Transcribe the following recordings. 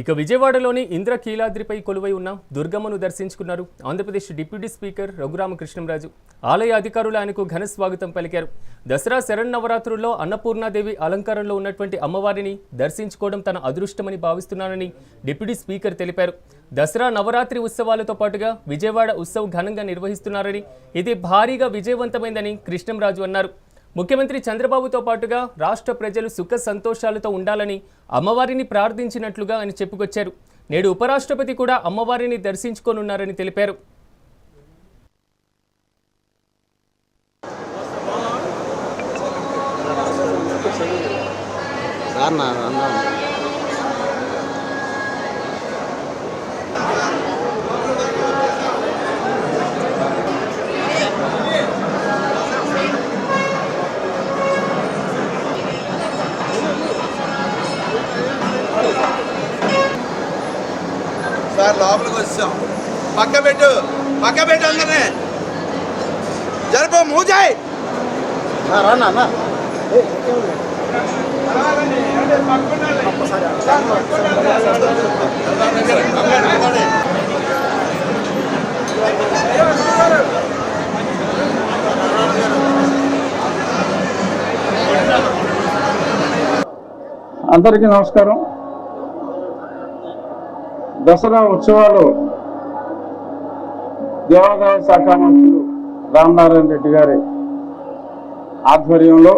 ఇక విజయవాడలోని ఇంద్రకీలాద్రిపై కొలువై ఉన్న దుర్గమ్మను దర్శించుకున్నారు ఆంధ్రప్రదేశ్ డిప్యూటీ స్పీకర్ రఘురామకృష్ణంరాజు. ఆలయ అధికారులు ఆయనకు ఘన స్వాగతం పలికారు. దసరా శరన్నవరాత్రుల్లో అన్నపూర్ణాదేవి అలంకారంలో ఉన్నటువంటి అమ్మవారిని దర్శించుకోవడం తన అదృష్టమని భావిస్తున్నానని డిప్యూటీ స్పీకర్ తెలిపారు. దసరా నవరాత్రి ఉత్సవాలతో పాటుగా విజయవాడ ఉత్సవ్ ఘనంగా నిర్వహిస్తున్నారని ఇది భారీగా విజయవంతమైందని కృష్ణంరాజు అన్నారు. ముఖ్యమంత్రి చంద్రబాబుతో పాటుగా రాష్ట్ర ప్రజలు సుఖ సంతోషాలతో ఉండాలని అమ్మవారిని ప్రార్థించినట్లుగా ఆయన చెప్పుకొచ్చారు. నేడు ఉపరాష్ట్రపతి కూడా అమ్మవారిని దర్శించుకోనున్నారని తెలిపారు. సార్ సార్ లోపలికి వచ్చాం పక్క పెట్టు పక్క పెట్టు అందరినీ. జరపో మూజాయ్ అందరికీ నమస్కారం. దసరా ఉత్సవాలు దేవాదాయ శాఖ మంత్రులు రామనారాయణ రెడ్డి గారి ఆధ్వర్యంలో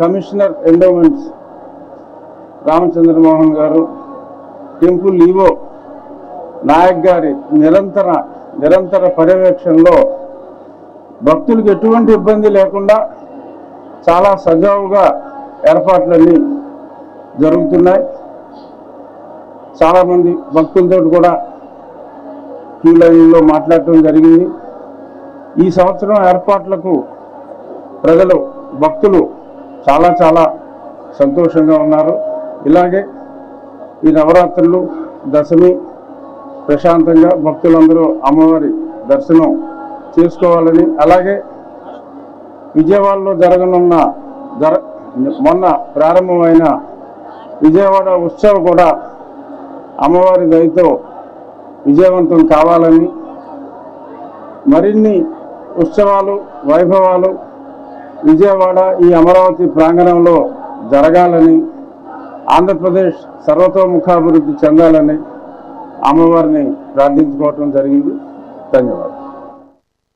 కమిషనర్ ఎండోమెంట్స్ రామచంద్రమోహన్ గారు టెంపుల్ ఈవో నాయక్ గారి నిరంతర నిరంతర పర్యవేక్షణలో భక్తులకు ఎటువంటి ఇబ్బంది లేకుండా చాలా సజావుగా ఏర్పాట్లన్నీ జరుగుతున్నాయి. చాలామంది భక్తులతో కూడా క్యూ లైన్లో మాట్లాడటం జరిగింది. ఈ సంవత్సరం ఏర్పాట్లకు ప్రజలు భక్తులు చాలా చాలా సంతోషంగా ఉన్నారు. ఇలాగే ఈ నవరాత్రులు దశమి ప్రశాంతంగా భక్తులందరూ అమ్మవారి దర్శనం చేసుకోవాలని అలాగే విజయవాడలో జరగనున్న జర మొన్న ప్రారంభమైన విజయవాడ ఉత్సవం కూడా అమ్మవారి దయతో విజయవంతం కావాలని మరిన్ని ఉత్సవాలు వైభవాలు విజయవాడ ఈ అమరావతి ప్రాంగణంలో జరగాలని ఆంధ్రప్రదేశ్ సర్వతోముఖాభివృద్ధి చెందాలని అమ్మవారిని ప్రార్థించుకోవటం జరిగింది. ధన్యవాదాలు.